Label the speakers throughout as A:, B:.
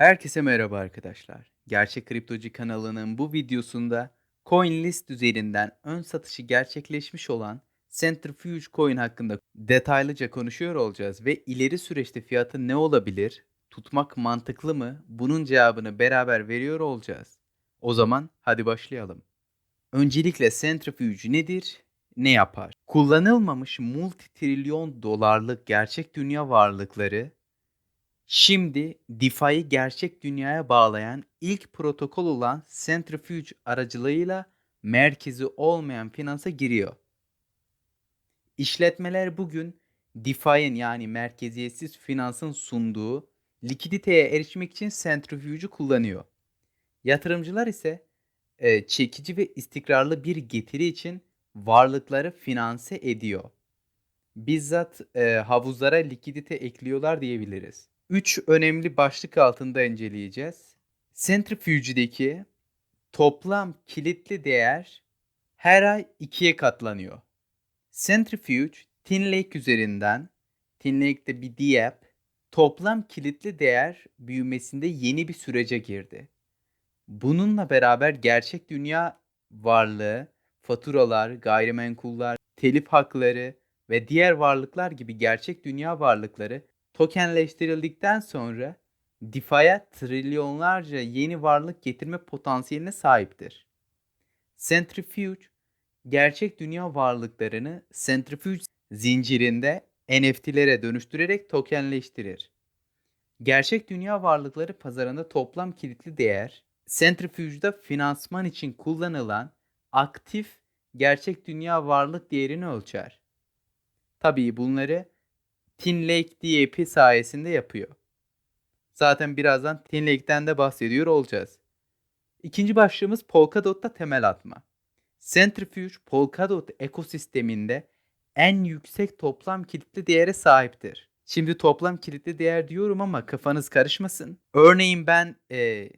A: Herkese merhaba arkadaşlar. Gerçek Kriptocu kanalının bu videosunda CoinList üzerinden ön satışı gerçekleşmiş olan Centrifuge Coin hakkında detaylıca konuşuyor olacağız ve ileri süreçte fiyatı ne olabilir? Tutmak mantıklı mı? Bunun cevabını beraber veriyor olacağız. O zaman hadi başlayalım. Öncelikle Centrifuge nedir? Ne yapar? Kullanılmamış multitrilyon dolarlık gerçek dünya varlıkları Şimdi DeFi'yi gerçek dünyaya bağlayan ilk protokol olan Centrifuge aracılığıyla merkezi olmayan finansa giriyor. İşletmeler bugün DeFi'nin yani merkeziyetsiz finansın sunduğu likiditeye erişmek için Centrifuge'u kullanıyor. Yatırımcılar ise e, çekici ve istikrarlı bir getiri için varlıkları finanse ediyor. Bizzat e, havuzlara likidite ekliyorlar diyebiliriz. 3 önemli başlık altında inceleyeceğiz. Centrifuge'deki toplam kilitli değer her ay ikiye katlanıyor. Centrifuge, TinLake üzerinden, TinLake'de bir DApp, toplam kilitli değer büyümesinde yeni bir sürece girdi. Bununla beraber gerçek dünya varlığı, faturalar, gayrimenkullar, telif hakları ve diğer varlıklar gibi gerçek dünya varlıkları tokenleştirildikten sonra DeFi'ye trilyonlarca yeni varlık getirme potansiyeline sahiptir. Centrifuge, gerçek dünya varlıklarını Centrifuge zincirinde NFT'lere dönüştürerek tokenleştirir. Gerçek dünya varlıkları pazarında toplam kilitli değer, Centrifuge'da finansman için kullanılan aktif gerçek dünya varlık değerini ölçer. Tabii bunları Tin Lake DAP sayesinde yapıyor. Zaten birazdan Tin Lake'den de bahsediyor olacağız. İkinci başlığımız Polkadot'ta temel atma. Centrifuge Polkadot ekosisteminde en yüksek toplam kilitli değere sahiptir. Şimdi toplam kilitli değer diyorum ama kafanız karışmasın. Örneğin ben e,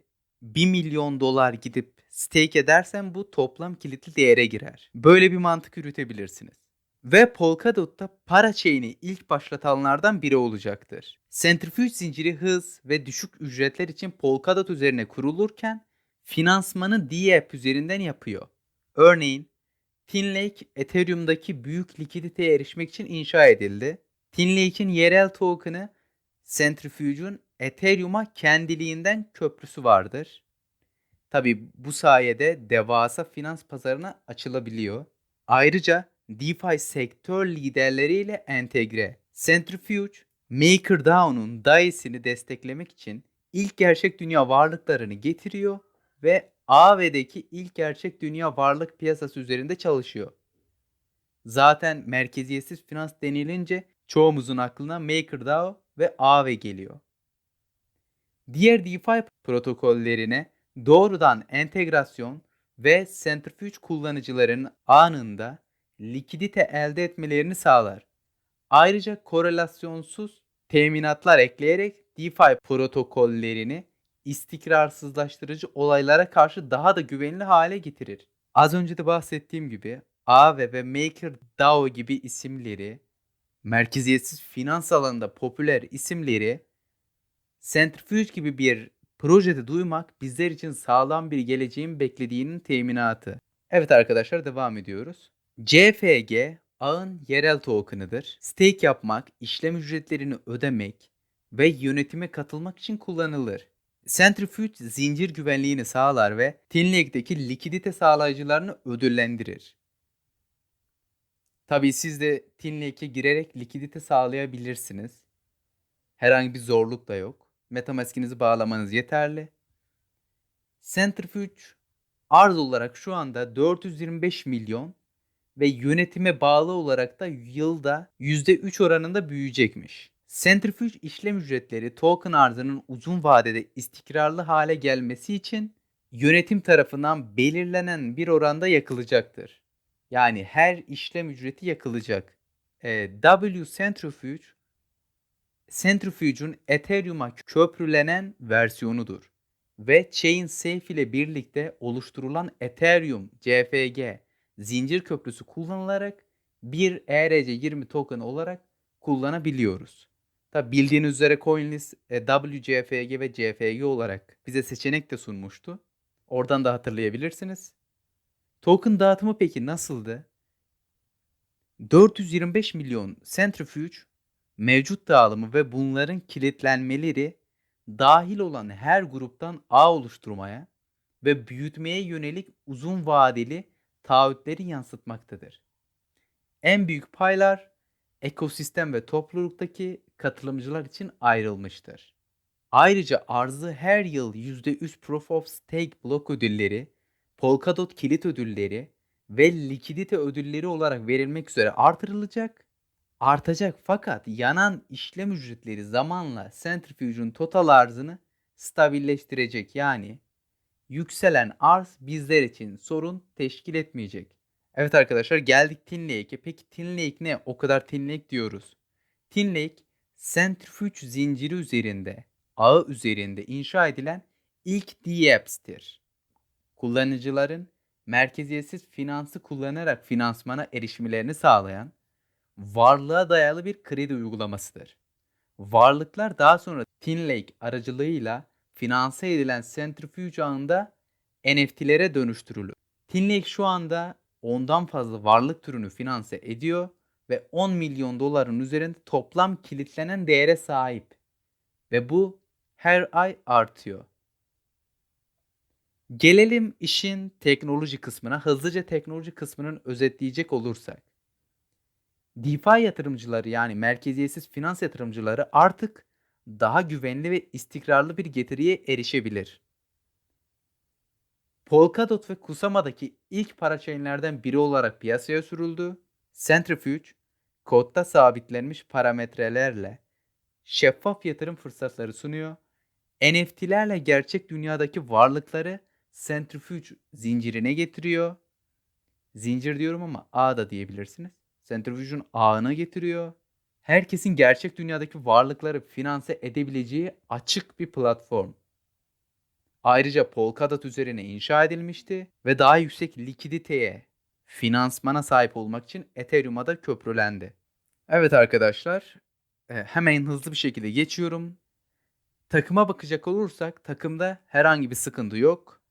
A: 1 milyon dolar gidip stake edersem bu toplam kilitli değere girer. Böyle bir mantık yürütebilirsiniz ve Polkadot'ta para chain'i ilk başlatanlardan biri olacaktır. Centrifuge zinciri hız ve düşük ücretler için Polkadot üzerine kurulurken finansmanı DApp üzerinden yapıyor. Örneğin Tinlake Ethereum'daki büyük likiditeye erişmek için inşa edildi. Tinlake'in yerel token'ı Centrifuge'un Ethereum'a kendiliğinden köprüsü vardır. Tabi bu sayede devasa finans pazarına açılabiliyor. Ayrıca DeFi sektör liderleriyle entegre. Centrifuge, MakerDAO'nun DAI'sini desteklemek için ilk gerçek dünya varlıklarını getiriyor ve AV'deki ilk gerçek dünya varlık piyasası üzerinde çalışıyor. Zaten merkeziyetsiz finans denilince çoğumuzun aklına MakerDAO ve AV geliyor. Diğer DeFi protokollerine doğrudan entegrasyon ve Centrifuge kullanıcılarının anında likidite elde etmelerini sağlar. Ayrıca korelasyonsuz teminatlar ekleyerek DeFi protokollerini istikrarsızlaştırıcı olaylara karşı daha da güvenli hale getirir. Az önce de bahsettiğim gibi Aave ve MakerDAO gibi isimleri, merkeziyetsiz finans alanında popüler isimleri Centrifuge gibi bir projede duymak bizler için sağlam bir geleceğin beklediğinin teminatı. Evet arkadaşlar devam ediyoruz. CFG ağın yerel token'ıdır. Stake yapmak, işlem ücretlerini ödemek ve yönetime katılmak için kullanılır. Centrifuge zincir güvenliğini sağlar ve Tinlake'deki likidite sağlayıcılarını ödüllendirir. Tabii siz de Tinlake'e girerek likidite sağlayabilirsiniz. Herhangi bir zorluk da yok. Metamask'inizi bağlamanız yeterli. Centrifuge arz olarak şu anda 425 milyon ve yönetime bağlı olarak da yılda %3 oranında büyüyecekmiş. Centrifuge işlem ücretleri token arzının uzun vadede istikrarlı hale gelmesi için yönetim tarafından belirlenen bir oranda yakılacaktır. Yani her işlem ücreti yakılacak. E, W Centrifuge Centrifuge'un Ethereum'a köprülenen versiyonudur ve Chain Safe ile birlikte oluşturulan Ethereum CFG zincir köprüsü kullanılarak bir ERC20 token olarak kullanabiliyoruz. Tabi bildiğiniz üzere CoinList e, WCFG ve CFG olarak bize seçenek de sunmuştu. Oradan da hatırlayabilirsiniz. Token dağıtımı peki nasıldı? 425 milyon centrifuge mevcut dağılımı ve bunların kilitlenmeleri dahil olan her gruptan ağ oluşturmaya ve büyütmeye yönelik uzun vadeli taahhütleri yansıtmaktadır. En büyük paylar ekosistem ve topluluktaki katılımcılar için ayrılmıştır. Ayrıca arzı her yıl %3 Proof of Stake blok ödülleri, Polkadot kilit ödülleri ve likidite ödülleri olarak verilmek üzere artırılacak. Artacak fakat yanan işlem ücretleri zamanla Centrifuge'un total arzını stabilleştirecek. Yani yükselen arz bizler için sorun teşkil etmeyecek. Evet arkadaşlar geldik Tin Lake'e. Peki Tin Lake ne? O kadar Tin Lake diyoruz. Tin Lake Centrifuge zinciri üzerinde, ağı üzerinde inşa edilen ilk DAps'tir. Kullanıcıların merkeziyetsiz finansı kullanarak finansmana erişimlerini sağlayan varlığa dayalı bir kredi uygulamasıdır. Varlıklar daha sonra Tin Lake aracılığıyla finanse edilen Centrifuge ağında NFT'lere dönüştürülür. Tin Lake şu anda ondan fazla varlık türünü finanse ediyor ve 10 milyon doların üzerinde toplam kilitlenen değere sahip. Ve bu her ay artıyor. Gelelim işin teknoloji kısmına. Hızlıca teknoloji kısmının özetleyecek olursak. DeFi yatırımcıları yani merkeziyetsiz finans yatırımcıları artık daha güvenli ve istikrarlı bir getiriye erişebilir. Polkadot ve Kusama'daki ilk parachainlerden biri olarak piyasaya sürüldü. Centrifuge, kodda sabitlenmiş parametrelerle şeffaf yatırım fırsatları sunuyor. NFT'lerle gerçek dünyadaki varlıkları Centrifuge zincirine getiriyor. Zincir diyorum ama ağ da diyebilirsiniz. Centrifuge'un ağına getiriyor. Herkesin gerçek dünyadaki varlıkları finanse edebileceği açık bir platform. Ayrıca Polkadot üzerine inşa edilmişti ve daha yüksek likiditeye, finansmana sahip olmak için Ethereum'a da köprülendi. Evet arkadaşlar, e, hemen hızlı bir şekilde geçiyorum. Takıma bakacak olursak takımda herhangi bir sıkıntı yok.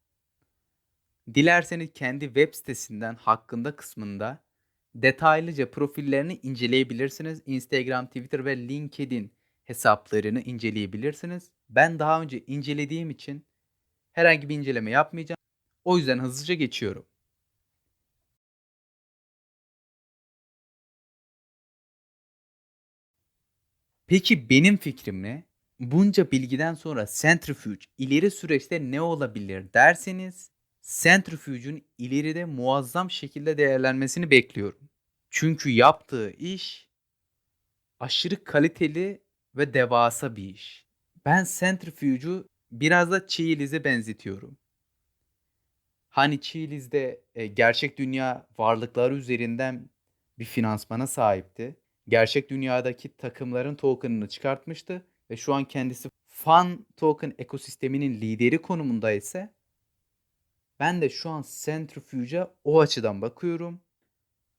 A: Dilerseniz kendi web sitesinden hakkında kısmında detaylıca profillerini inceleyebilirsiniz. Instagram, Twitter ve LinkedIn hesaplarını inceleyebilirsiniz. Ben daha önce incelediğim için herhangi bir inceleme yapmayacağım. O yüzden hızlıca geçiyorum. Peki benim fikrim ne? Bunca bilgiden sonra Centrifuge ileri süreçte ne olabilir derseniz Centrifuge'un ileride muazzam şekilde değerlenmesini bekliyorum. Çünkü yaptığı iş aşırı kaliteli ve devasa bir iş. Ben Centrifuge'u biraz da Cheeliz'e benzetiyorum. Hani Cheeliz'de e, gerçek dünya varlıkları üzerinden bir finansmana sahipti. Gerçek dünyadaki takımların token'ını çıkartmıştı ve şu an kendisi fan token ekosisteminin lideri konumunda ise ben de şu an Centrifuge'a o açıdan bakıyorum.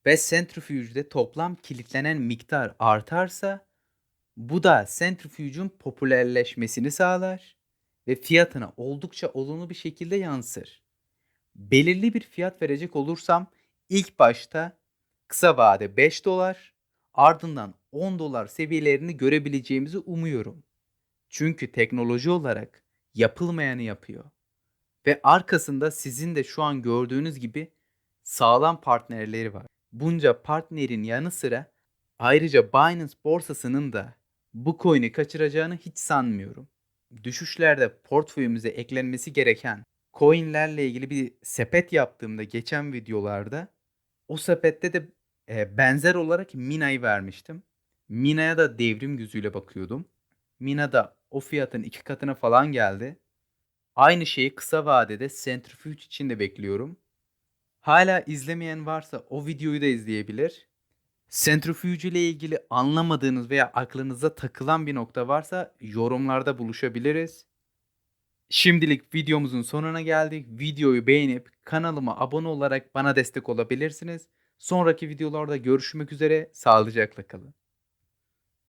A: Ve Centrifuge'de toplam kilitlenen miktar artarsa bu da Centrifuge'un popülerleşmesini sağlar ve fiyatına oldukça olumlu bir şekilde yansır. Belirli bir fiyat verecek olursam ilk başta kısa vade 5 dolar ardından 10 dolar seviyelerini görebileceğimizi umuyorum. Çünkü teknoloji olarak yapılmayanı yapıyor. Ve arkasında sizin de şu an gördüğünüz gibi sağlam partnerleri var. Bunca partnerin yanı sıra ayrıca Binance borsasının da bu coin'i kaçıracağını hiç sanmıyorum. Düşüşlerde portföyümüze eklenmesi gereken coinlerle ilgili bir sepet yaptığımda geçen videolarda o sepette de e, benzer olarak Mina'yı vermiştim. Mina'ya da devrim gözüyle bakıyordum. Mina da o fiyatın iki katına falan geldi. Aynı şeyi kısa vadede Centrifuge için de bekliyorum. Hala izlemeyen varsa o videoyu da izleyebilir. Centrifuge ile ilgili anlamadığınız veya aklınıza takılan bir nokta varsa yorumlarda buluşabiliriz. Şimdilik videomuzun sonuna geldik. Videoyu beğenip kanalıma abone olarak bana destek olabilirsiniz. Sonraki videolarda görüşmek üzere. Sağlıcakla kalın.